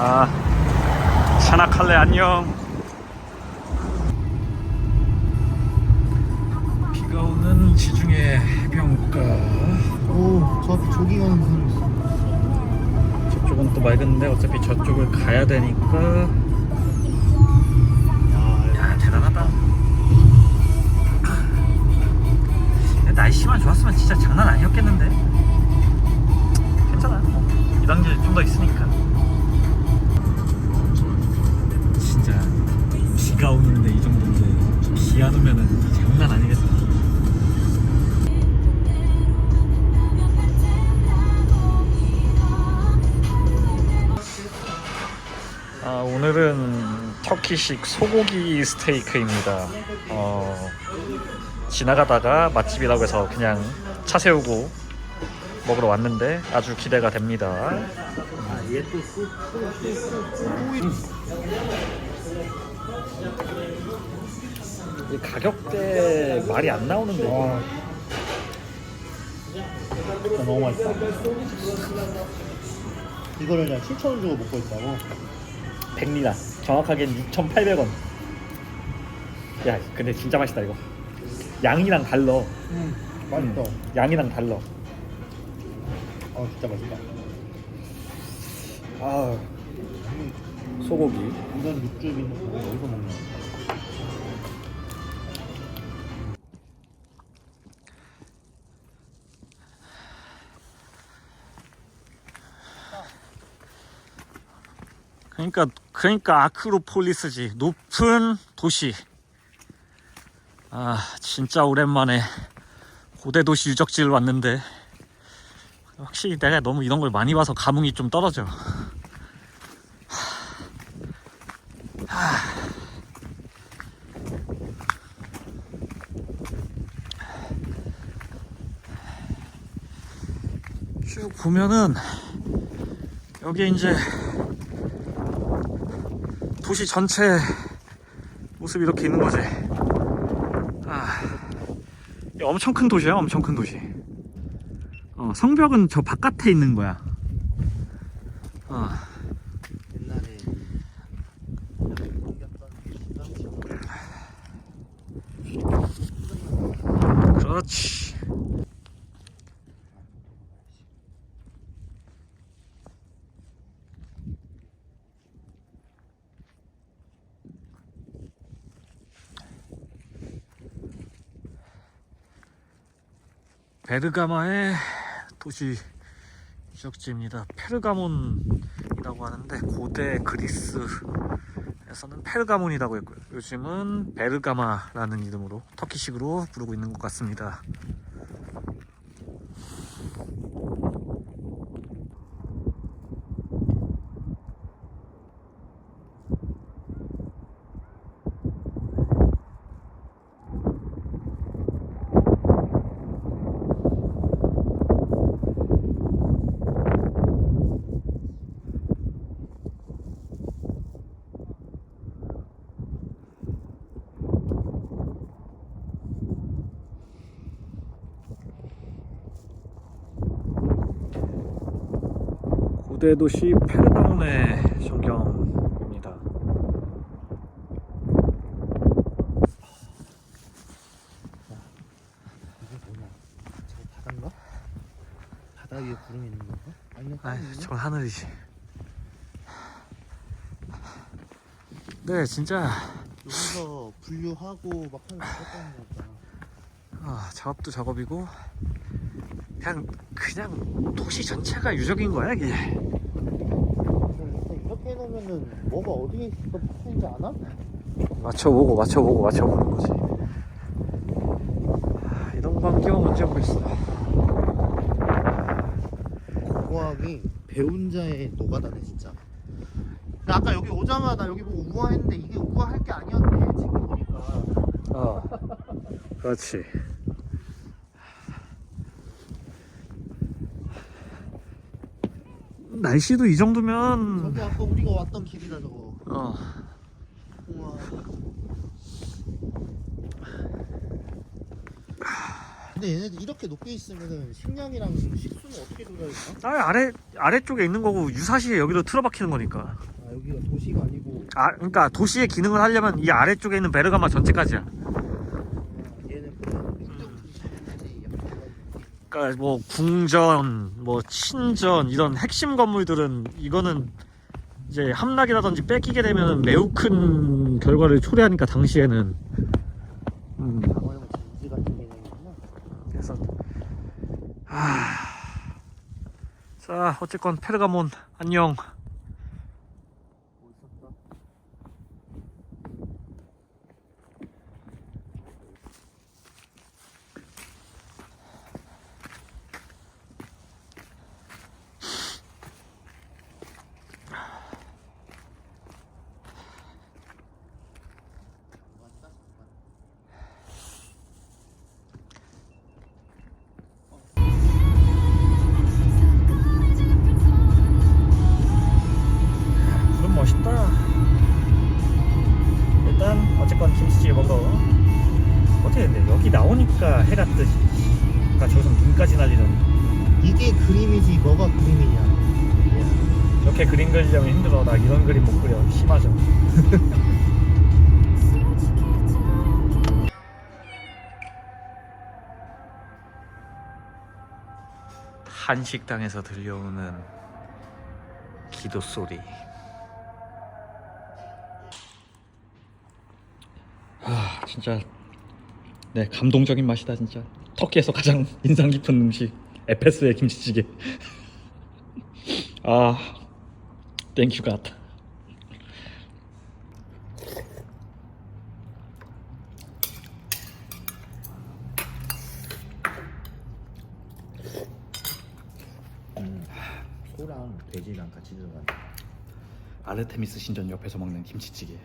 아, 샤나칼레 안녕. 비가 오는 지중해 해변가. 오, 저 앞에 조깅하는 사람 있어. 저쪽은 또 맑은데 어차피 저쪽을 가야 되니까. 야, 야 대단하다. 날씨만 좋았으면 진짜 장난 아니었겠는데. 괜찮아. 뭐, 2단계 좀 더 있으니까. 진짜 비가 오는데 이 정도인데 비 안 오면은 장난 아니겠다. 아, 오늘은 터키식 소고기 스테이크입니다. 어, 지나가다가 맛집이라고 해서 그냥 차 세우고 먹으러 왔는데 아주 기대가 됩니다. 아, 이 가격대 말이 안 나오는데 와. 진짜 너무 맛있다. 이거를 그냥 7,000원 주고 먹고 있다고? 100리라 정확하게는 6,800원. 야 근데 진짜 맛있다 이거. 양이랑 달러. 응. 맛있다. 양이랑 달러. 아, 진짜 맛있다. 아 소고기. 이런 육즙 있는 고기 어디서 먹냐? 그러니까 그러니까 아크로폴리스지 높은 도시. 아 진짜 오랜만에 고대 도시 유적지를 왔는데 확실히 내가 너무 이런 걸 많이 봐서 감흥이 좀 떨어져. 쭉 보면은 여기 이제 도시 전체 모습이 이렇게 있는 거지. 아, 엄청 큰 도시야, 엄청 큰 도시. 어, 성벽은 저 바깥에 있는 거야. 어, 옛날에 그렇지. 베르가마의 도시 유적지입니다. 페르가몬이라고 하는데 고대 그리스에서는 페르가몬이라고 했고요. 요즘은 베르가마라는 이름으로 터키식으로 부르고 있는 것 같습니다. 고대 도시 페르가몬의 전경입니다. 이게 뭐냐? 저 바다인가? 바다 위에 구름이 있는 건가? 아니면 아, 하늘이네? 저건 하늘이지. 네, 진짜 여기서 분류하고 막 하는 거 했다는 거 같잖아. 아, 작업도 작업이고 그냥 그냥 도시 전체가 유적인 거야 이게. 근데 이렇게 해놓으면은 뭐가 어디에 붙어있는지 아나? 맞춰보고 맞춰보고 맞춰보는 거지. 아, 이런 광경은 언제 보겠어. 고고학이 배운 자의 노가다네 진짜. 나 아까 여기 오자마자 여기 보고 우아했는데 이게 우아할 게 아니었네 지금 보니까. 어, 그렇지. 날씨도 이 정도면 저기 아까 우리가 왔던 길이다 저거. 어 우와. 근데 얘네들 이렇게 높게 있으면은 식량이랑 식수는 어떻게 조절할까? 아 아래 아래쪽에 있는 거고 유사시에 여기로 틀어박히는 거니까. 아 여기가 도시가 아니고 아 그러니까 도시의 기능을 하려면 이 아래쪽에 있는 베르가마 전체까지야. 아, 얘는 그냥 육적 도시지 약간 그러니까 뭐 궁전, 뭐 친전 이런 핵심 건물들은 이거는 이제 함락이라든지 뺏기게 되면 매우 큰 결과를 초래하니까 당시에는 음. 그래서 아, 자 어쨌건 페르가몬 안녕. 근데 여기 나오니까 해가 뜨지. 그러니까 저기서 눈까지 날리는. 이게 그림이지 뭐가 그림이냐? 야, 이렇게 그림 그리려면 힘들어. 나 이런 그림 못 그려. 심하죠. 한식당에서 들려오는 기도 소리. 아 진짜 네 감동적인 맛이다 진짜. 터키에서 가장 인상 깊은 음식 에페스의 김치찌개. 아 땡큐 갓. 소랑 돼지랑 같이 들어간. 아르테미스 신전 옆에서 먹는 김치찌개.